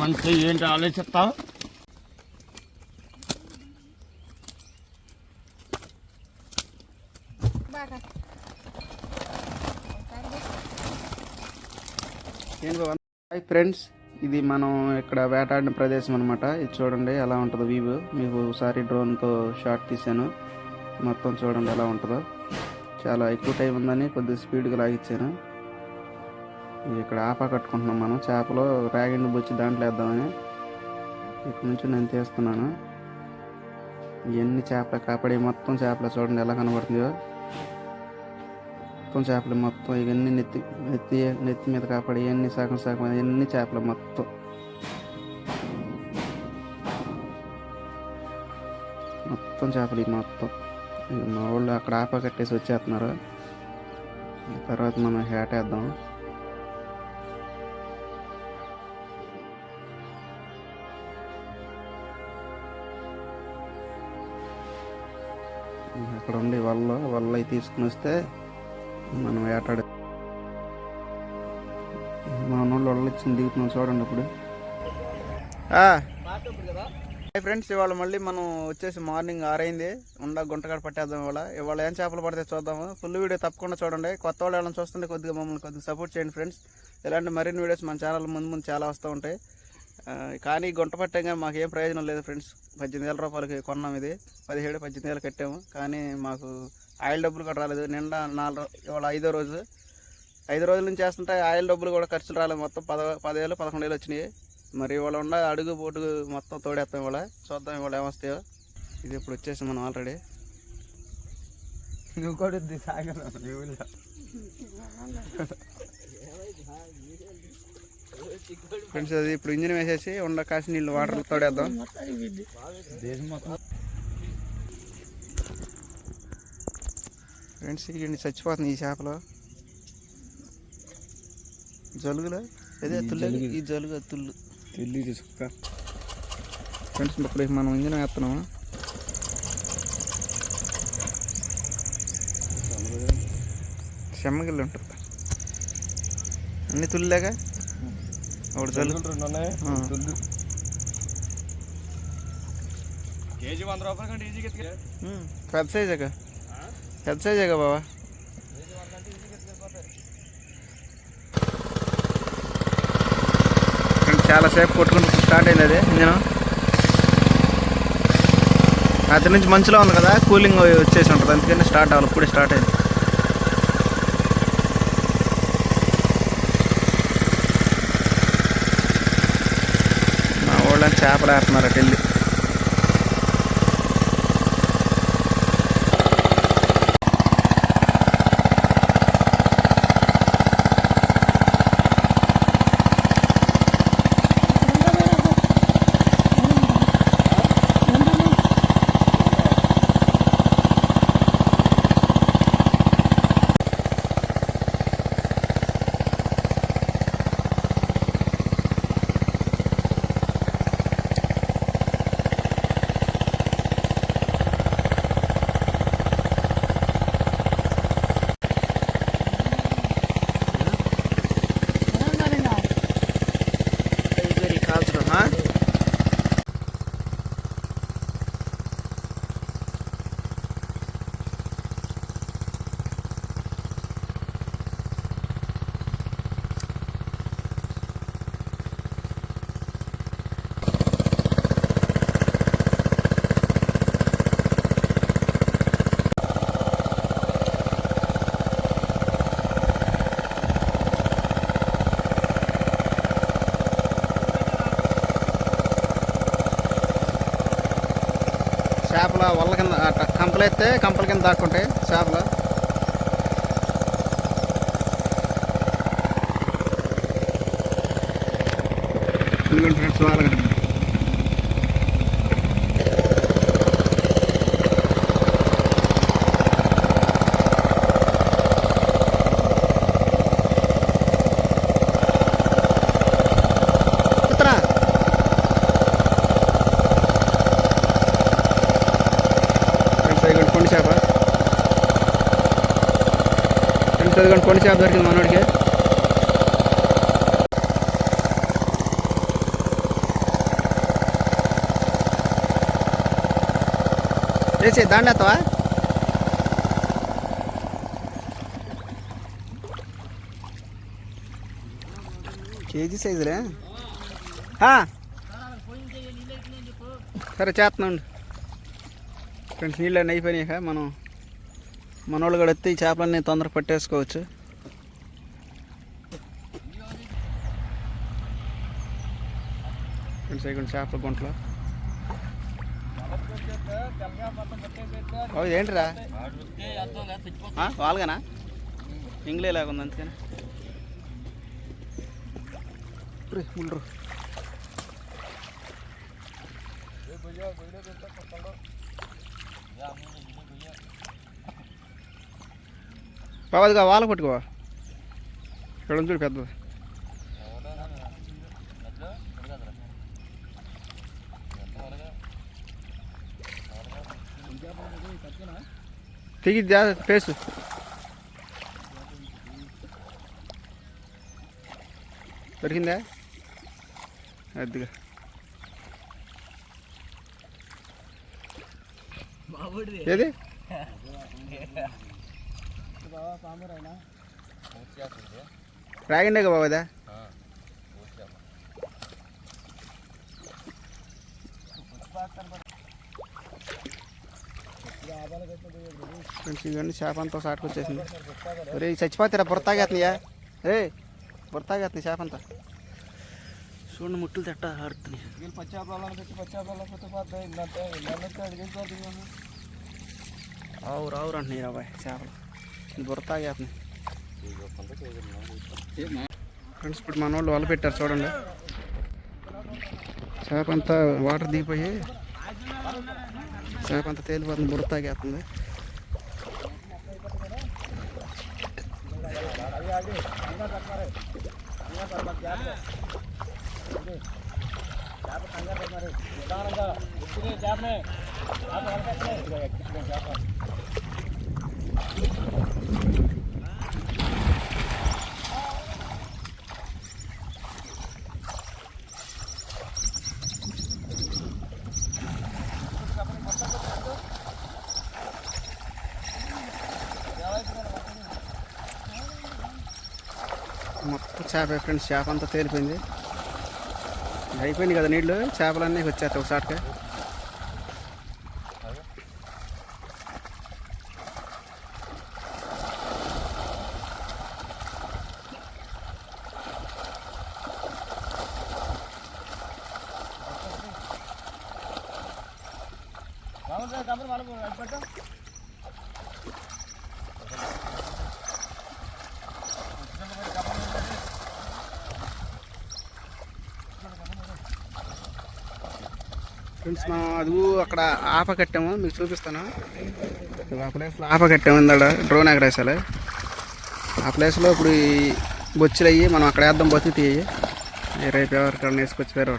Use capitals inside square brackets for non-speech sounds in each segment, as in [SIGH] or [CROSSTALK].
మంచి ఏంటి ఆలోచిస్తావు hi friends ఇది మనం ఇక్కడ వేటాడిన ప్రదేశం అనమాట ఇది చూడండి ఎలా ఉంటుందో వ్యూ. మీకు ఒకసారి డ్రోన్తో షాట్ తీశాను. మొత్తం చూడండి ఎలా ఉంటుందో. చాలా ఎక్కువ టైం ఉందని కొద్దిగా స్పీడ్గా లాగిచ్చాను. ఇక్కడ ఆపా కట్టుకుంటున్నాం మనం. చేపలు ర్యాగిండ్ బొచ్చి దాంట్లో వేద్దామని. ఇక్కడ నుంచి నేను తీస్తున్నాను. ఇవన్నీ చేపలు కాపాడి మొత్తం చేపలు చూడండి ఎలా కనబడుతుందో. మొత్తం చేపలు మొత్తం ఇవన్నీ నెత్తి నెత్తి నెత్తి మీద కాపాడి ఇవన్నీ సగం సగం ఇవన్నీ చేపలు మొత్తం. మొత్తం చేపలు ఇవి మొత్తం. మా వాళ్ళు అక్కడ ఆప కట్టేసి వచ్చేస్తున్నారు. తర్వాత మనం హేటేద్దాం అక్కడ ఉండి వల్ల వల్ల తీసుకుని వస్తే మనం వేటాడు మా వాళ్ళు వల్ల ఇచ్చింది దిగుతున్నాం చూడండి ఇప్పుడు. హాయ్ ఫ్రెండ్స్ ఇవాళ మళ్ళీ మనం వచ్చేసి మార్నింగ్ ఆరైంది. ఉండ గుంటకాడ పట్టేద్దాం ఇవాళ. ఇవాళ ఏం చేపలు పడితే చూద్దాము. ఫుల్ వీడియో తప్పకుండా చూడండి. కొత్త వాళ్ళు ఏమైనా చూస్తుంటే కొద్దిగా మమ్మల్ని కొద్దిగా సపోర్ట్ చేయండి ఫ్రెండ్స్. ఇలాంటి మరిన్ని వీడియోస్ మన ఛానల్ ముందు ముందు చాలా వస్తూ ఉంటాయి. కానీ గుంట పట్టంగా మాకు ఏం ప్రయోజనం లేదు ఫ్రెండ్స్. పద్దెనిమిది వేల రూపాయలకి కొన్నాం ఇది. పదిహేడు పద్దెనిమిది వేలు కట్టాము. కానీ మాకు ఆయిల్ డబ్బులు కూడా రాలేదు. నిండా నాలుగు ఇవాళ ఐదో రోజు. ఐదు రోజుల నుంచి చేస్తుంటే ఆయిల్ డబ్బులు కూడా ఖర్చులు రాలేదు. మొత్తం పద పదివేలు పదకొండు వేలు వచ్చినాయి. మరి ఇవాళ ఉన్న అడుగు పోటు మొత్తం తోడేస్తాం ఇవాళ. చూద్దాం ఇవాళ ఏమొస్తాయో ఇది ఇప్పుడు వచ్చేసి మనం ఆల్రెడీ. నువ్వు కూడా సాగను [LAUGHS] ఫ్రెండ్స్ అది ఇప్పుడు ఇంజిన్ వేసేసి ఉండ కాసి నీళ్ళు వాటర్ తోడేద్దాం. ఫ్రెండ్స్ ఇవన్నీ చచ్చిపోతుంది ఈ చేపలు. జలుగులు? అదే తుల్లు? ఈ జలుగు తుల్లు. తెల్లి తీసుక ఫ్రెండ్స్ ఇప్పుడు మనం ఇంజిన్ వేస్తున్నాము చెమ్మగిల్లు ఉంటుంది. అన్ని తుల్లేగా ఒకటి జలుగు రెండు ఉన్నాయి ఆ. తుల్లు కేజీ వంద రూపాయలు కంటే ఈజీగా పెద్ద సైజేగా పెద్ద సైజేగా బాబా చాలాసేపు కొట్టుకుంటూ స్టార్ట్ అయింది అది ఇంజన్. అతని నుంచి మంచులో ఉంది కదా కూలింగ్ వచ్చేసి ఉంటుంది అందుకని స్టార్ట్ అవ్వాలి ఇప్పుడే స్టార్ట్ అయింది మా వాళ్ళని చేపలు వేస్తున్నారు అటు వెళ్ళి వెరీ కాల్చడం ఆ? చేపల వల్ల కింద చేతులు కంపలు ఎత్తే కంపల కింద దాక్కుంటాయి చేపలు. ఇదిగోండి ఫ్రెండ్స్ వాళ్ళకి कौन से आप के ऐसे तो हाँ? केजी सैज रे हाँ? सर चात नंड फ्रेंड्स, नीला पनी हाँ, मनो। मनोल चापल ने तंदर पटेस ఫ్రెండ్స్ ఇక్కడ చేపల గుంటలో. ఓ ఏంటిరా ఆ, వాళ్ళగానా? ఇంగ్లీ లాగుంది అందుకని. రే, ముళ్ళు బాబాదిగా వాళ్ళ పట్టుకోవా? ఇక్కడ చూడు పెద్దది. తెగి ఫేస్ దొరికిందా? అదిగా. ఏది? రాగిండే బాబు అదా ఫ్రెండ్స్ ఇవన్నీ చేప అంతా సాటుకొచ్చేసింది. రే చచ్చిపోతారా? బుర్తాగేస్తున్నాయా రే బుర్తాగేస్తున్నాయి చేప అంతా చూడండి ముట్టులు తట్ట ఆడుతున్నాయి. వీళ్ళు ఆవురు ఆవురు అంటున్నాయి రాబాయ్ చేపలు. బుర్తాగేస్తున్నాయి ఫ్రెండ్స్ ఇప్పుడు మన వాళ్ళు వల పెట్టారు చూడండి. చేప అంతా వాటర్ దిగిపోయి చేప అంతా తేలిపోతుంది బుర్ర తాగేస్తుంది మొత్తం చేప ఫ్రెండ్స్ చేప అంతా తేలిపోయింది అయిపోయింది కదా నీళ్ళు చేపలన్నీ వచ్చేస్తాయి ఒకసారిగా ఫ్రెండ్స్ మనం అది అక్కడ ఆప కట్టాము మీకు చూపిస్తాను. ఆ ప్లేస్లో ఆప కట్టాము ఇందాడ డ్రోన్ ఎగరేసాలి ఆ ప్లేస్లో ఇప్పుడు బొచ్చులు అయ్యి మనం అక్కడ వేద్దాం బతుకుతాయి తీయి. రేపు ఎవరికైనా వేసుకొచ్చి వేరే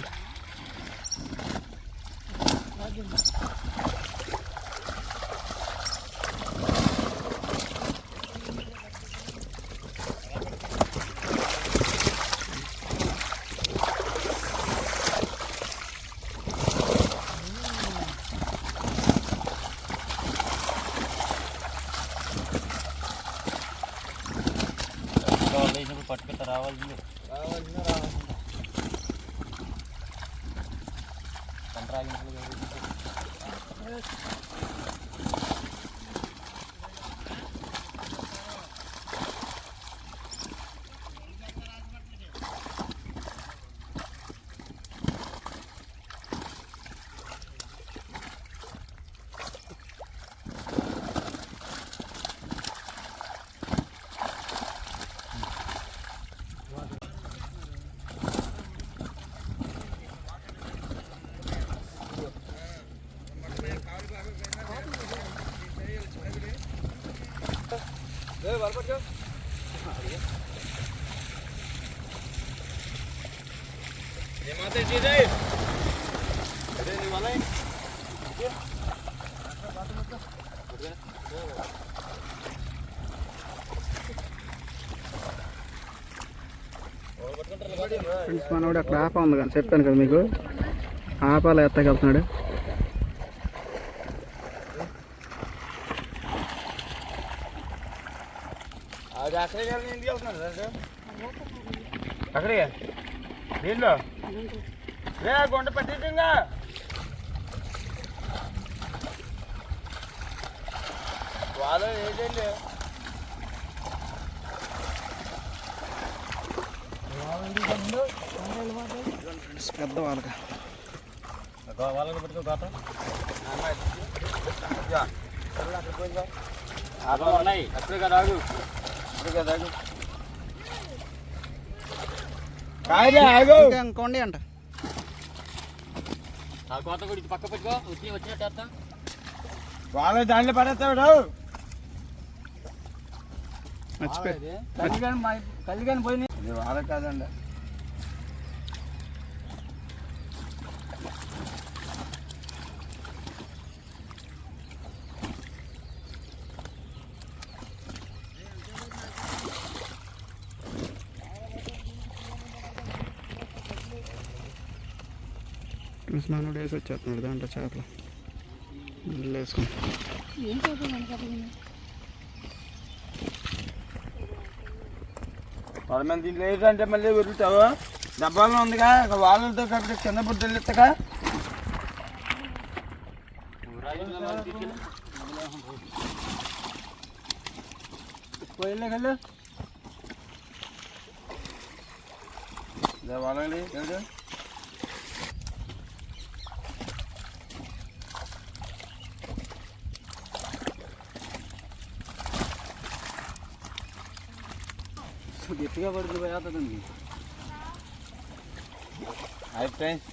ఫ్రెండ్స్ మనోడు అక్కడ ఆప ఉంది కానీ చెప్పాను కదా మీకు. ఆపాల ఎత్తకెళ్తున్నాడు అది అక్కడికి వెళ్ళి ఇంటికి వెళ్తున్నారు అక్కడికి దీంట్లో. రే గుంట పట్టించిందా వాళ్ళు ఫ్రెండ్స్ పెద్ద వాళ్ళకి వాళ్ళని పెట్టుకో ఉన్నాయి అక్కడే ఆగు అక్కడే కాయలే ఆగు. ఇంకా ఇంకోండి అంట ఆ కోత కూడా ఇటు పక్క పెట్టుకో వచ్చి వచ్చినట్టు వేస్తా వాళ్ళ దాంట్లో పడేస్తాడు మర్చిపోయి. కల్లిగాని కల్లిగాని పోయి ఇది వాళ్ళ కాదండి. మనోడు వేసి వచ్చేస్తున్నాడు. దాంట్లో చేపలు. నీళ్ళు వేసుకుని పది మంది దీంట్లో ఏంటంటే మళ్ళీ వదులుతావు డబ్బాలో ఉందిగా వాళ్ళతో కాబట్టి చిన్న బుద్ధులు ఇస్తగా పోయిలే కళ్ళు. వాళ్ళని గట్టిగా పడుతుంది పోతుందండి హాయ్ ఫ్రెండ్స్.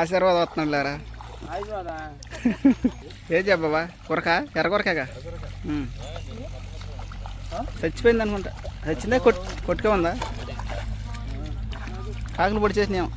ఆశీర్వాదం వస్తున్నాడు లేరా [LAUGHS] ఏం చెప్పవా? కొరక? ఎర్ర కొరకగా. చచ్చిపోయింది అనుకుంటా. చచ్చిందా? కొట్ కొట్టుకే ఉందా కాకులు పొడి చేసినాం.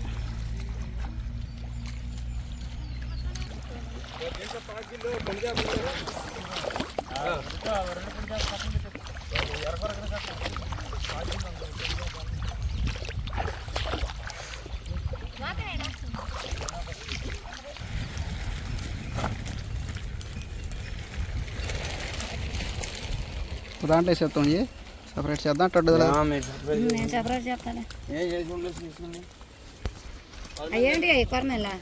దాంట్లో వేసేస్తాం ఇవి సపరేట్ చేద్దాం. టడ్డు నేను సపరేట్ కొరమేలా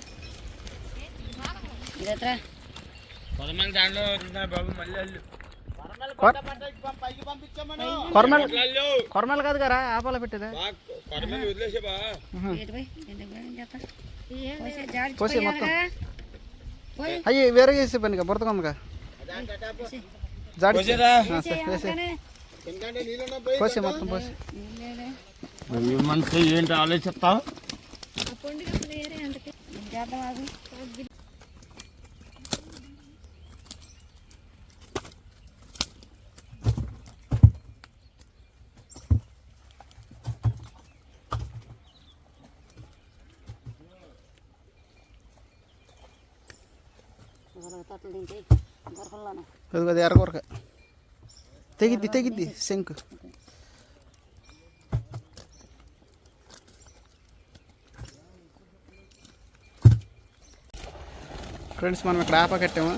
కొంతమంది దాంట్లో బాబు? మళ్ళీ. కొరమల్ కొరమల్ కాదు కదా ఆపాల పెట్టేదా. పోసే మొత్తం. అయ్యి వేరే చేసే సరే, వేసే పోసే. మొత్తం పోసే మనిషి ఏంటి ఆలోచిస్తావు? గొరకల్లోనే అది అది ఎర్ర కొరక తెగిద్ది తెగిద్ది శంకు ఫ్రెండ్స్ మనం ఇక్కడ ఆప కట్టాము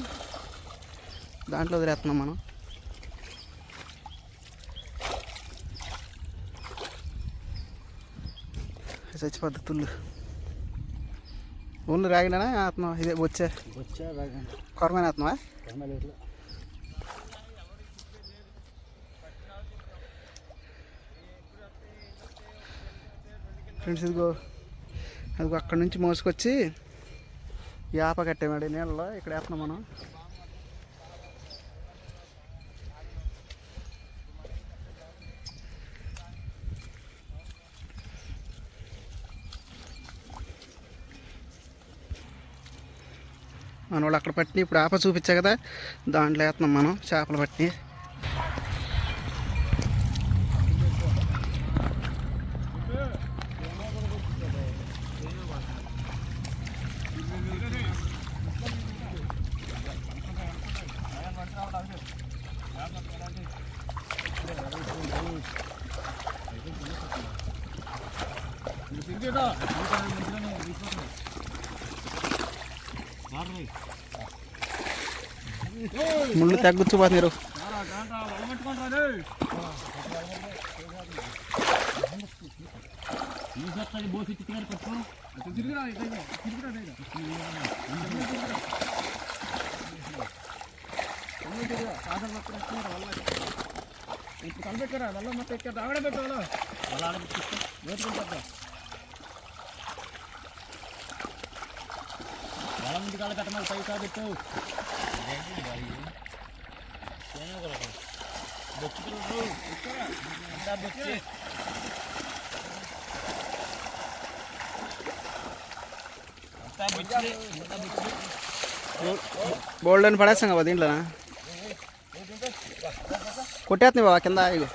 దాంట్లో వదిలేస్తున్నాం మనం చచ్చిపోద్ది తుళ్ళు ఓన్లీ రాగినా ఆత్మ ఇదే వచ్చే వచ్చా కొరమైన ఆత్మా ఫ్రెండ్స్ ఇదిగో అదిగో అక్కడ నుంచి మోసుకొచ్చి వేప ఆప కట్టామండి నీళ్ళలో. ఇక్కడ వేస్తున్నాం మనం. మన వాళ్ళు అక్కడ పట్టిన ఇప్పుడు ఆప చూపించా కదా దాంట్లో వేస్తున్నాం మనం చేపలు పట్టి ముళ్ళు తగ్గుచ్చిపోతున్నారు తీసేస్తుంది బోసి తిరిగి పట్టుకో అలా ఆడబెట్టి వల ముందు కాళ్ళ కట్టమని పై కాబెట్టు బొచ్చి అంతా బొచ్చి అంతా బొచ్చి బోల్డ్ అని పడేస్తాం కదా దీంట్లోనా కొట్టేస్తుంది బాబా కింద ఇగో.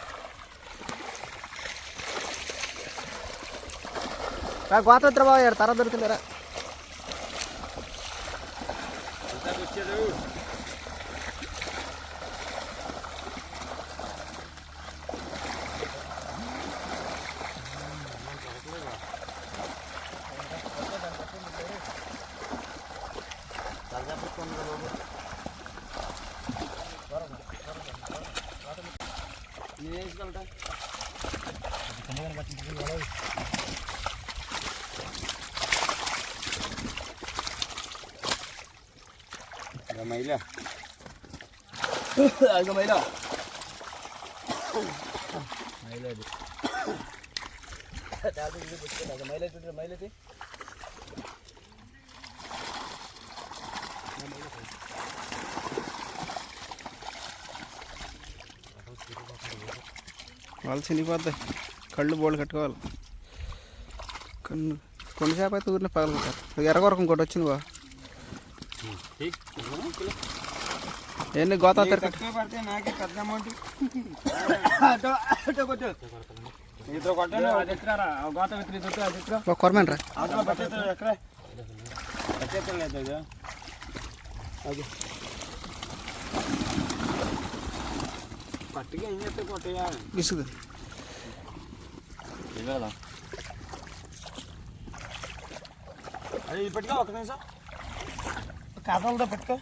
రా గోత్ర బాబా ఇక్కడ తర దొరికిందిరా. నేను వేసుకుంటా మైలా అగ మైలా మైలా వాళ్ళు చినిగిపోద్ది. కళ్ళు బోళ్ళు కట్టుకోవాలి. కన్ను కొండ చేప అయితే ఊరిని పగలుకుంటారు ఎర్రగొరకు ఇంకోటి వచ్చింది బా ఏంటి గోతా నాకే పెద్ద అమౌంట్ అటో అటో పట్టుగా ఏం చేస్తే కొట్టయ్యా విసుగు అది పట్టుకో ఒక నిమిషం కథలతో పట్టుకో.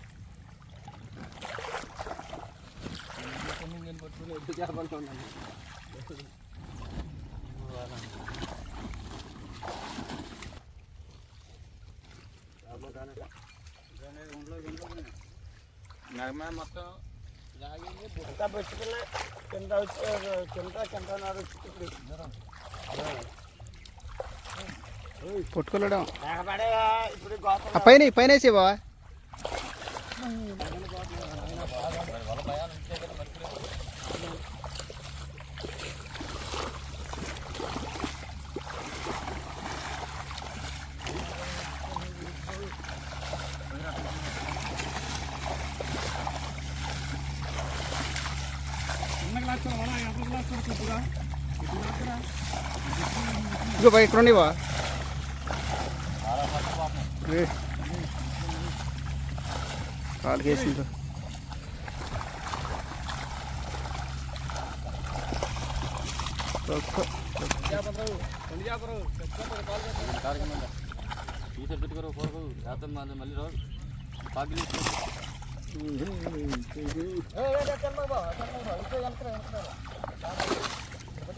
నగమ మొత్తం కింద వచ్చి కింద కింద పట్టుకోలేడం పైన పైన బావా ఇగో బా ఇక్కడ ఉండి బా రే. కాలుకి వేసింది ఒక్క తీసేది పెట్టుకోరు కోరకు రాత్రి మళ్ళీ దరికి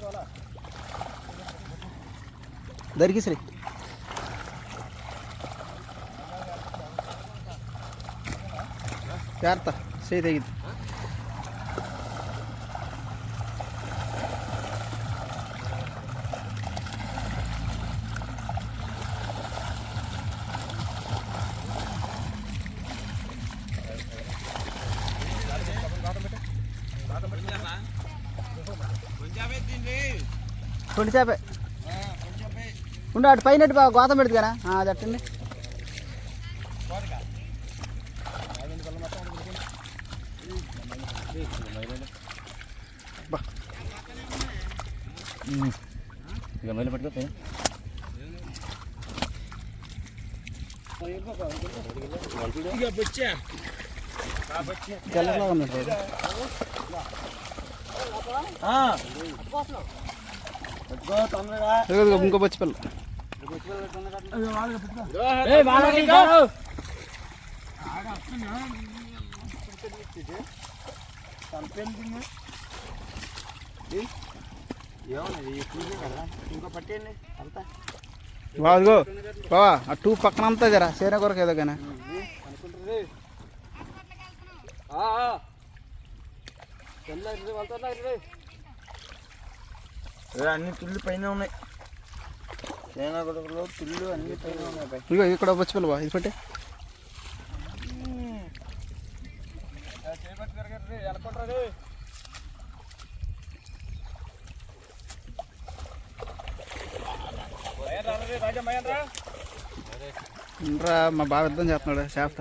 సరే. దరికిసిరి జాగ్రత్త చేయి తెగింది ట్వంటీ చేపే. ఉండు అటు పైన గోతం పెడుతుంది కదా అది అట్టండి. ఇక మళ్ళీ పట్టుకో ఇక బొచ్చా ఉన్నట్టు పట్టుకో తొందరగా ఇదిగో ఇదిగో ఇంకో బొచ్చి పిల్ల చంపేందుకు ఇంకో పట్టేయండి అంతా బావ బావా ఆ టూ పక్కన అంతా జరా సేన కొరకు ఏదో కానీ అనుకుంటుంది అన్ని తుళ్ళు పైన ఉన్నాయి. చైనా గొడవలు తుళ్ళు అన్ని పైన ఉన్నాయి ఇదిగో ఇక్కడ వచ్చి పిల్లవా ఇది పెట్టి. రా మా బావ యుద్ధం చేస్తున్నాడు చేపత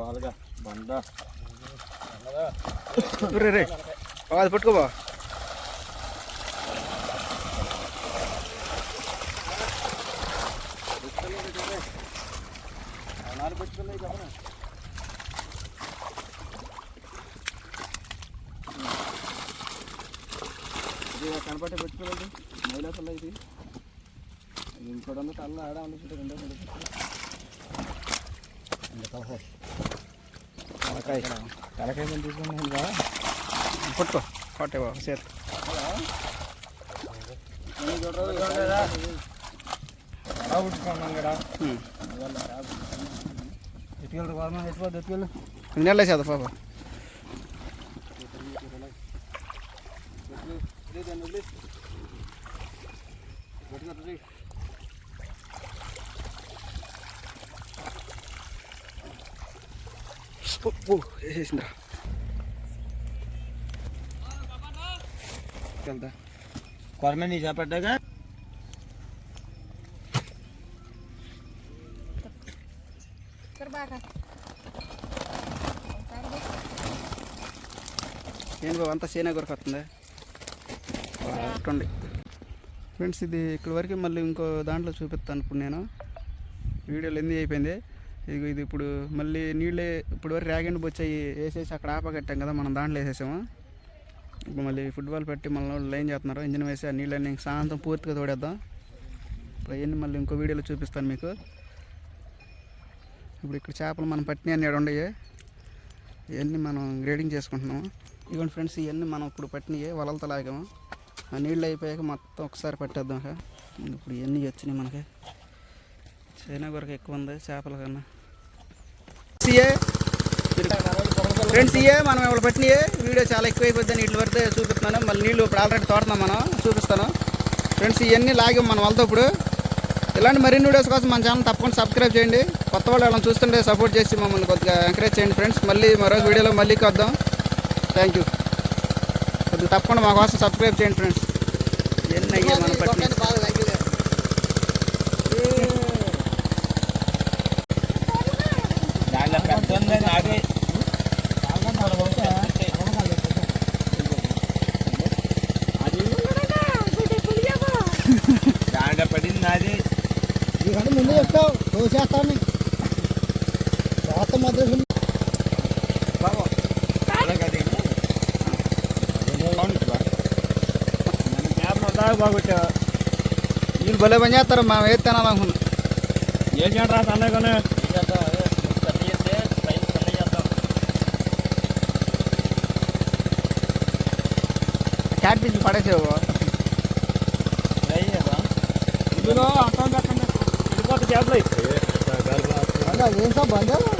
వాళ్ళగా బండ. రే రే బావ అది పట్టుకో బావ నాలుగు పెట్టుకున్నాయి కదా ఇది. పెట్టుకోలేదు ఇంకోటి ఉంది తల్ల ఆడ ఉంది రెండో తలకాయ తలకాయ కొంచెం తీసుకున్నాను కదా పట్టుకో. పట్టే బావ చేత. ఉట్టుకున్నాం కదా. గవర్నమెంట్ ఎత్తుకోవద్దు ఎత్తుకెళ్ళు నెల పాప? వేసేసిందిరా వెళ్తా. గవర్నమెంట్ నీ చేపట్టాగా ఏం బాబు అంతా సేనా కొరకు వస్తుంది పట్టండి ఫ్రెండ్స్ ఇది ఇక్కడ వరకు మళ్ళీ ఇంకో దాంట్లో చూపిస్తాను ఇప్పుడు నేను. వీడియోలు ఎందుకు అయిపోయింది? ఇది ఇది ఇప్పుడు మళ్ళీ నీళ్ళే ఇప్పుడు వరకు ర్యాగండ్ బొచ్చాయి వేసేసి అక్కడ ఆపగట్టాం కదా మనం దాంట్లో వేసేసాము? ఇప్పుడు మళ్ళీ ఫుట్బాల్ పెట్టి మన వాళ్ళు లైన్ చేస్తున్నారు? ఇంజిన్ వేసి ఆ నీళ్ళని సాయంత్రం పూర్తిగా తోడేద్దాం. ఇప్పుడు అవన్నీ మళ్ళీ ఇంకో వీడియోలో చూపిస్తాను మీకు. ఇప్పుడు ఇక్కడ చేపలు మనం పట్టినవి అన్నీ ఉండయి? ఇవన్నీ మనం గ్రేడింగ్ చేసుకుంటున్నాము? ఇదిగోండి ఫ్రెండ్స్ ఇవన్నీ మనం ఇప్పుడు పట్టినవి వలలతో లాగాము? ఆ నీళ్ళు అయిపోయాక మొత్తం ఒకసారి పట్టేద్దాం. ఇప్పుడు ఇవన్నీ వచ్చినాయి మనకి. చైనా కొరకు ఎక్కువ ఉంది చేపల కన్నా. ఇయే ఫ్రెండ్స్ ఇయే మనం ఇవాళ పట్టినయే వీడియో చాలా ఎక్కువ అయిపోద్ది నీళ్ళు పడితే చూపిస్తున్నాను. మళ్ళీ నీళ్ళు ఇప్పుడు ఆల్రెడీ తోడుతున్నాం మనం చూపిస్తాను. ఫ్రెండ్స్ ఇవన్నీ లాగాం మనం వాళ్ళతో ఇప్పుడు. ఇలాంటి మరిన్ని వీడియోస్ కోసం మన ఛానల్ తప్పకుండా సబ్స్క్రైబ్ చేయండి. కొత్త వాళ్ళు వాళ్ళని చూస్తుంటే సపోర్ట్ చేసి మమ్మల్ని కొద్దిగా ఎంకరేజ్ చేయండి ఫ్రెండ్స్. మళ్ళీ మరో వీడియోలో మళ్ళీ కలుద్దాం. థ్యాంక్ యూ కొద్దిగా తప్పకుండా మా కోసం సబ్స్క్రైబ్ చేయండి ఫ్రెండ్స్. ఎన్ని అయ్యే మనం పట్టిన దాంట్లో పెద్ద ఉంది నాదే దాంట్లో పడింది నాది ముందు చెప్తావు తోసేస్తాను మొత్తం మధ్య బాగుంటావు వీళ్ళు భలే పని చేస్తారు మనం ఏది తినాలనుకున్నాం ఏం చేయరా సన్నగానే క్యాట్ పీసులు పడేసేవు ఇందులో అర్థం పెట్టండి వెళ్ళిపోతే చేపలు. ఏం సార్ బంగారు